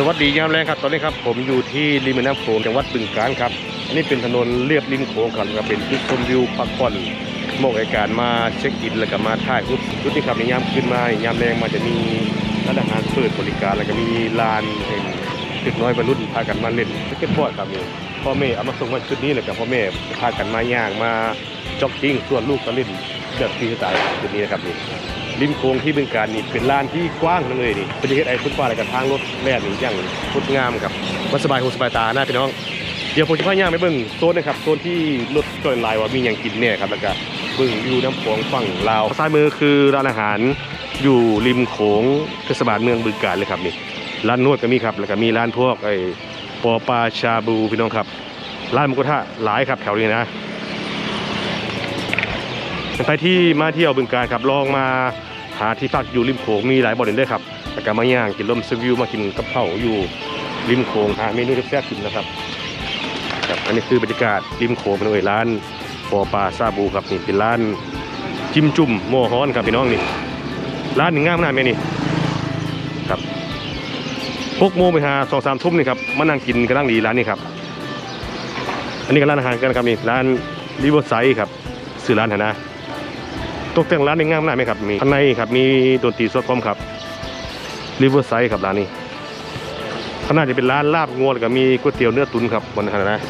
สวัสดียามแรงครับตอนนี้ครับผมอยู่ที่ริมแม่น้ำโขงจังหวัดบึงกาฬครับอันนี้เป็นถนนเลียบริมโขงครับก็เป็นจุดชมวิวพักผ่อนหมาะกับการมาเช็คอินแล้วก็มาถ่ายรูปจุดนี้ครับในยามขึ้นมายามแรงมันจะมีร้านอาหารเปิดบริการแล้วก็มีลานให้เด็กน้อยวัยรุ่นพากันมาเล่นสเก็ตบอร์ดครับนี่พ่อแม่เอามาส่งมาชุดนี้เลยกับพ่อแม่พากันมาย่างมาจ็อกกิ้งส่วนลูกก็เล่นแบบฟรีสไตล์จุดนี้นะครับนี่ ริมโค้งที่บึงการนี่เป็นลานที่กว้างเลยนี่เป็นเฮ็ดไอ้ฟุตบาทอะไรกับทางรถแล่นนี่อย่างฟุตงามครับมันสบายหูสบายตาหนะพี่น้องเดี๋ยวผมจะพาย่างไปเบิ่งโซนนะครับโซนที่รถจอยลายว่ามีอย่างกินเนี่ยครับแล้วก็เบิ่งอยู่น้ำโขงฝั่งลาวซ้ายมือคือร้านอาหารอยู่ริมโขงเทศบาลเมืองบึงการเลยครับนี่ร้านนวดก็มีครับแล้วก็มีร้านพวกไอ้ปอปลาชาบูพี่น้องครับร้านหมุกระทะหลายครับแถวนี้นะใครที่มาเที่ยวบึงการครับลองมา หาที่พักอยู่ริมโขงมีหลายบ่อนเลยครับแต่ก็มาย่างกินลมสวิวมากินกับเผาวอยู่ริมโขงหาเมนูแซ่บๆกินนะครับครับอันนี้คือบรรยากาศริมโขงเป็นเอยร้านปอปลาซาบูครับนี่เป็นร้านจิ้มจุ่มหม้อฮ้อนครับพี่น้องนี่ร้านหนึ่งงามขนาดไหมนี่ครับหกโมไปหาสองสามทุ่มนี่ครับมานั่งกินกระด้างดีร้านนี้ครับอันนี้ก็ร้านอาหารกันครับนี่ร้านริเวอร์ไซด์ครับซื้อร้านนะ ตกแต่งร้านในงามหน้าไหมครับมีข้างในครับมีดนตรีสดพร้อมครับริเวอร์ไซด์ครับร้านนี้ข้างหน้าจะเป็นร้านลาบงัวแล้วก็มีก๋วยเตี๋ยวเนื้อตุ๋นครับบนนั้นนะ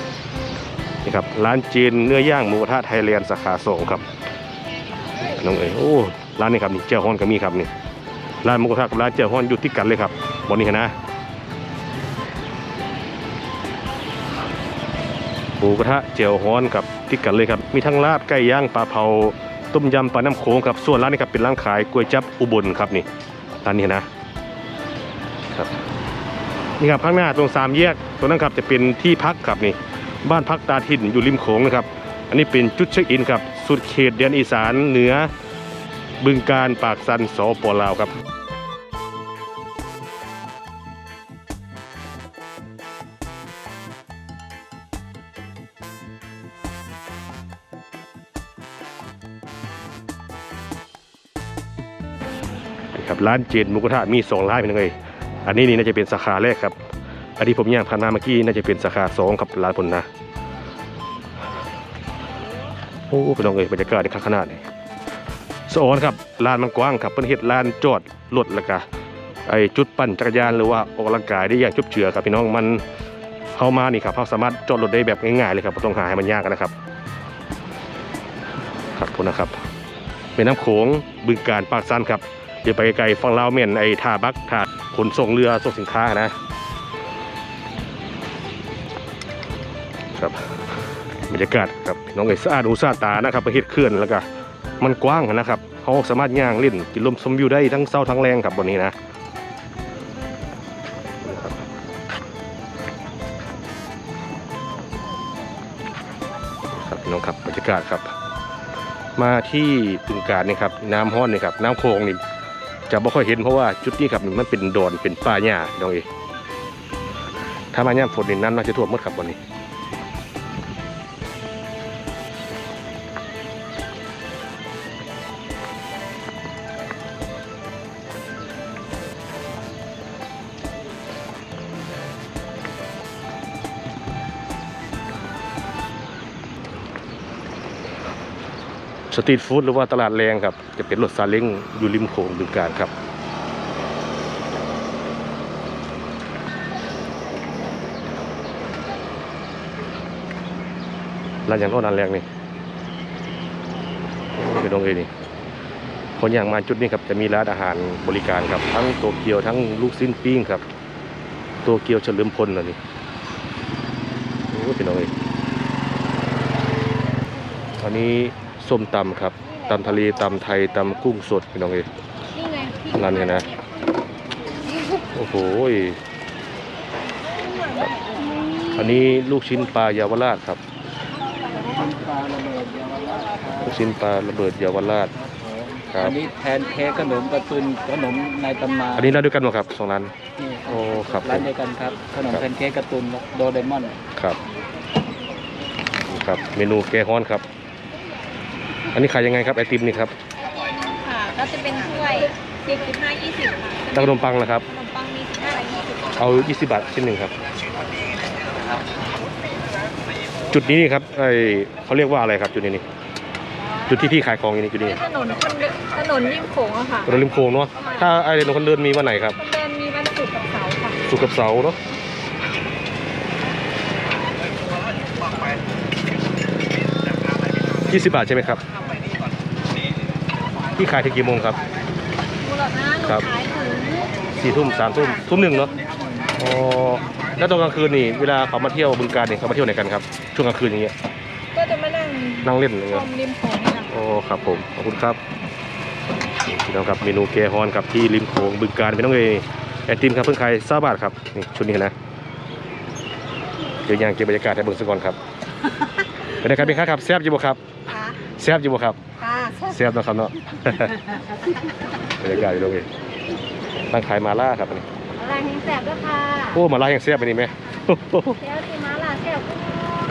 นี่ครับร้านจีนเนื้อย่างหมูกระทะไทยแลนด์สาขาสองครับน้องเอ๋ยโอ้ร้านนี้ครับนี่เจ้าฮ้อนก็มีครับนี่ร้านหมูกระทะกับร้านเจ้าฮ้อนอยู่ติดกันเลยครับบนนี้นะหมูกระทะเจียวฮ้อนกับติดกันเลยครับ มีทั้งลาบไก่ย่างปลาเผา ต้มยำปลาน้ำโขงครับส่วนร้านนี้ครับเป็นร้านขายก๋วยจับอุบลครับนี่ร้านนี้นะครับนี่ครับข้างหน้าตรงสามแยกตรงนั้นครับจะเป็นที่พักครับนี่บ้านพักตาทิ่นอยู่ริมโขงนะครับ อันนี้เป็นจุดเช็คอินครับสุดเขตแดนอีสานเหนือบึงการปากสันสปลาวครับ ครับร้านเจนมูกระทะมีสองร้านเป็นยังไงอันนี้นี่น่าจะเป็นสาขาแรกครับ อันที่ผมย่างผ่านมาเมื่อกี้น่าจะเป็นสาขาสองครับร้านผลนะโอ้เป็นยังไงบรรยากาศในข้างขนาดนี่สอนครับลานมันกว้างครับเป็นเฮ็ดลานจอดรถแล้วก็ไอจุดปั่นจักรยานหรือว่าออกกำลังกายได้อย่างชุบเชือครับพี่น้องมันเข้ามานี่ครับเขาสามารถจอดรถได้แบบง่ายๆเลยครับไม่ต้องหาให้มันยากกันนะครับครับผมนะครับเป็นน้ำโขงบึงการปากซันครับ เดี๋ยวไปไกลๆฝั่งลาวเมียนไอ้ท่าบักท่าขนส่งเรือส่งสินค้านะครับบรรยากาศครับน้องเอ๋ยสะอาดหูสะอาดตานะครับประเทศเคลื่อนแล้วก็มันกว้างนะครับเขาสามารถย่างเล่นกินลมชมวิวได้ทั้งเศร้าทั้งแรงครับบนนี้นะครับน้องครับบรรยากาศครับ มาที่บึงการนี่ครับ น้ำห้อนนี่ครับ น้ำโขงนี่ จะไม่ค่อยเห็นเพราะว่าจุดนี้ครับมันเป็นดอนเป็นป่าหญ้าน้องเอถ้ามาย่ำฝนนี่น้ำน่าจะท่วมหมดครับวันนี้ สตรีทฟู้ดหรือว่าตลาดแรงครับ จะเป็นรถซาเล้งอยู่ริมโขงบึงการครับร้านอย่างโน้นร้านแรงนี่เป็นตรงเอนี่คนอย่างมาจุดนี้ครับจะมีร้านอาหารบริการครับ ทั้งโตเกียวทั้งลูกชิ้นปิ้งครับ โตเกียวเฉลิมพลนะนี่โอ้เป็นตรงเออันนี้ ส้มตำครับตำทะเลตำไทยตำกุ้งสดเป็นตรงเอนี่ไงพี่ร้านเนี่ยนะโอ้โหอันนี้ลูกชิ้นปลาเยาวราชครับลูกชิ้นปลาระเบิดเยาวราชครัอับนนี้แทนเค้กขนมการะตุนขนมในตำนานอันนี้ร้านด้วยกันหมดครับสองร้านนี่โอ้ครับผร้านมเดียวกันครับขนมครับแพนเค้กการ์ตูนโดเรมอนครับนี่ครับ เมนูแกงฮ้อนครับ อันนี้ขายยังไงครับไอติมนี่ครับค่ะก็จะเป็นถ้วยสิบสิบห้ายี่สิบค่ะตั้งขนมปังนะครับ ขนมปังมีสิบห้ายี่สิบเอา 20 บาทชิ้นหนึ่งครับ จุดนี้นี่ครับไอเขาเรียกว่าอะไรครับจุดนี้นี่จุดที่พี่ขายของอยู่นี่จุดนี้ถนนคนเดินถนนริมโขงอะค่ะถนนริมโค้งเนาะถ้าไอเดนคนเดินมีวันไหนครับ คนเดินมีวันศุกร์กับเสาร์ค่ะ สุกร์กับเสาร์เนาะ 20 บาทใช่ไหมครับพี่ขายถึงกี่โมงครับมูลค่าหนูครับขายถึงสี่ทุ่มสามทุ่มทุ่มหนึ่งเนาะอ๋อแล้วตอนกลางคืนนี่เวลาเขามาเที่ยวบึงการเนี่ยเขามาเที่ยวไหนกันครับ ช่วงกลางคืนอย่างเงี้ยก็จะมานั่งนั่งเล่นอย่างชเงี้ย มริมโขงนี่แหละ โอ้ครับผมขอบคุณครับนี่พี่น้องครับเมนูแกฮอนครับที่ริมโขงบึงการพี่น้องเอยไอติมครับเพิ่งขายซาบาทครับนี่ชุดนี้นะเดี๋ยวย่างเก็บบรรยากาศให้เบิ่งสักก่อนครับเป็นไงครับพี่ค้าครับแซ่บอยู่บ่ครับค่ะ แซ่บอยู่บ่ครับค่ะแซ่บเนาะครับเนาะ บรรยากาศอยู่ตรงนี้ตั้งขายมาล่าครับอันนี้อะไรแห้งแสบด้วยค่ะโอ้มาล่ายังแซ่บไปนี่ไหมเที่ยวที่มาล่าแซ่บกุ้ง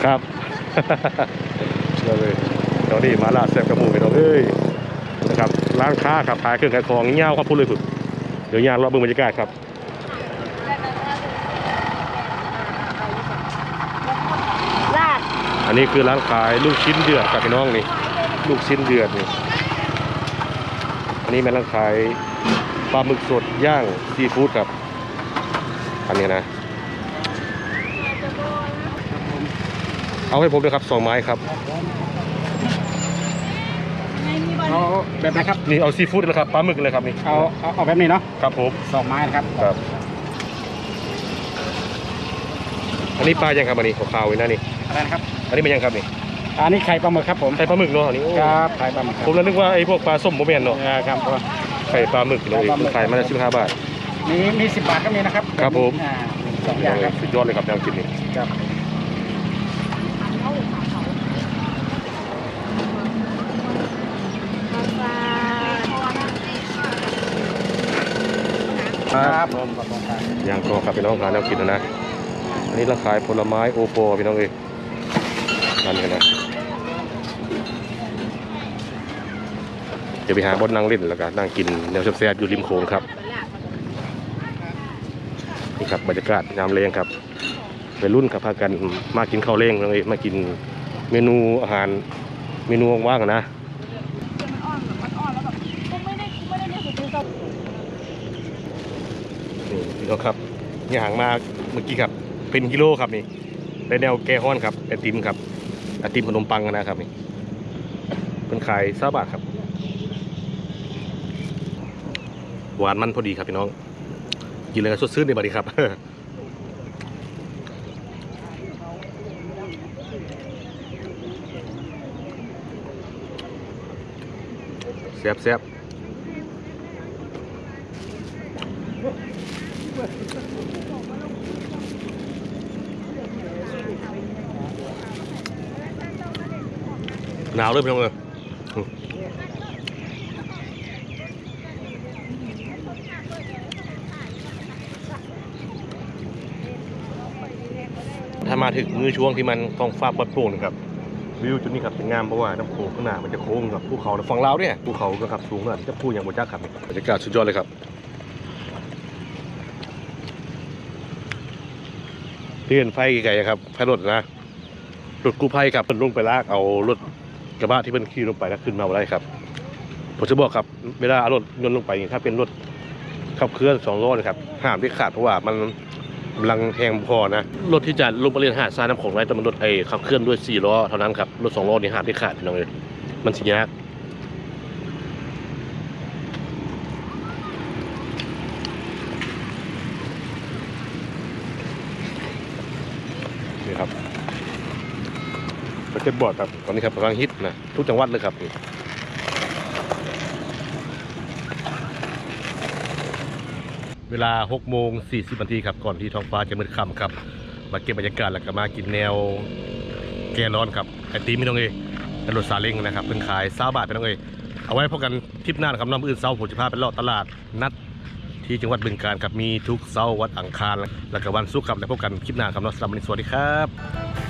ครับ เราเลยตอนนี้มาลาแซ่บกระหมูไปน้องเอ้ยนะครับร้านค้าครับขายเครื่องขายของเงี้ยวครับพูดเลยฝึกเดี๋ยวยางรอบเบิ่งบรรยากาศครับลาดอันนี้คือร้านขายลูกชิ้นเดือดครับพี่น้องนี่ ลูกชิ้นเดือดนี่อันนี้เป็นร้านขายปลาหมึกสดย่างซีฟู้ดครับอันนี้นะ เอาให้ผมด้วยครับสองไม้ครับไม่มีบอลเอาแบบไหนครับนี่เอาซีฟู้ดเลยครับปลาหมึกเลยครับนี่เอาเอาเอาแบบนี้เนาะครับผมสองไม้นะครับครับ อันนี้ปลายังครับอันนี้ขาวๆไว้นะนี่อะไรนะครับอันนี้เป็นยังครับนี่ อันนี้ไข่ปลาหมึกครับผมไข่ปลาหมึกเนาะอันนี้โอ้ครับไข่ปลาหมึกครัผมแล้วนึกว่าไอ้พวกปลาส้มโมเมนเนาะเออครับไข่ปลาหมึกเลยขายมาละสิบห้าบาท มีมีสิบบาทก็มีนะครับครับผม อ่าสองอย่างครับสุดยอดเลยครับแนวกินนี่ครับครับผมขอบคุณครับย่างก็ครับพี่น้องร้านแนวกินนะนะอันนี้เราขายผลไม้โอโปพี่น้องเอ้ยนั่นกันนะเดี๋ยวไปหาบนนั่งเล่นแล้วกันนั่งกินแนวแซ่บๆอยู่ริมโขงครับนี่ครับบรรยากาศยามเลงครับไปรุ่นครับพากันมากินข้าวเล้งเลยมากินเมนูอาหารเมนูว่างๆนะนอ่อนแบบมันอ่อนแล้วแบบกูไม่ได้กูไม่ได้เนี่ยคือกูนี่พี่น้องครับย่างมาเมื่อกี้ครับ เป็นกิโลครับนี่ในแนวแกฮ้อนครับไอติมครับไอติมขนมปังนะครับนี่เป็นขายซาบาทครับ หวานมันพอดีครับพี่น้องกินเลยก็สดชื่นในบัดนี้ครับแซ่บแซ่บหนาวเลยพี่น้องเลยามาถึงมือช่วงที่มันท้องฟ้าปลอดโปร่งนะครับวิวจุดนี้ครับเป็นงามเพราะว่าน้ำโขงข้างหน้ามันจะโค้งกับภูเขาฝั่งลาวเนี่ยภูเขาก็ครับสูงมากจะพูดอย่างบนจักครับนี่บรรยากาศสุดยอดเลยครับที่เห็นไฟไกลๆครับไฟรถนะรถกู้ภัยครับเพิ่นลงไปลากเอารถกระบะที่เพิ่นขี่ลงไปแล้วขึ้นมาได้ครับผมจะบอกครับเวลาเอารถยนต์ลงไปถ้าเป็นรถขับเคลื่อนสองล้อนะครับห้ามที่ขาดเพราะว่ามัน กำลังแทงพอนะ รถที่จะลงไปเรียนหาดทรายน้ำโขงได้ต้องเป็นรถไอ้ขับเคลื่อนด้วยสี่ล้อเท่านั้นครับ รถสองล้อนี่หามที่ขาดพี่น้องเลยมันสิยากนี่ครับสเก็ตบอร์ดครับตอนนี้ครับกำลังฮิตนะทุกจังหวัดเลยครับ เวลา6โมง40นาทีครับก่อนที่ท้องฟ้าจะมืดค่ำครับ มาเก็บบรรยากาศแล้วก็มากินแนวแกร้อนครับไอติมพี่น้องเอยรถซาเล้งนะครับเพิ่งขายซาบาทพี่น้องเอยเอาไว้พบกันทริปหน้านะครับน้ำอื่นเสาผมจะพาไปเลาะตลาดนัดที่จังหวัดบึงกาฬครับมีทุกเสาร์วันอังคาร แล้วก็วันศุกร์ครับแล้วพบกันคลิปหน้าครับเนาะสำหรับวันนี้สวัสดีครับ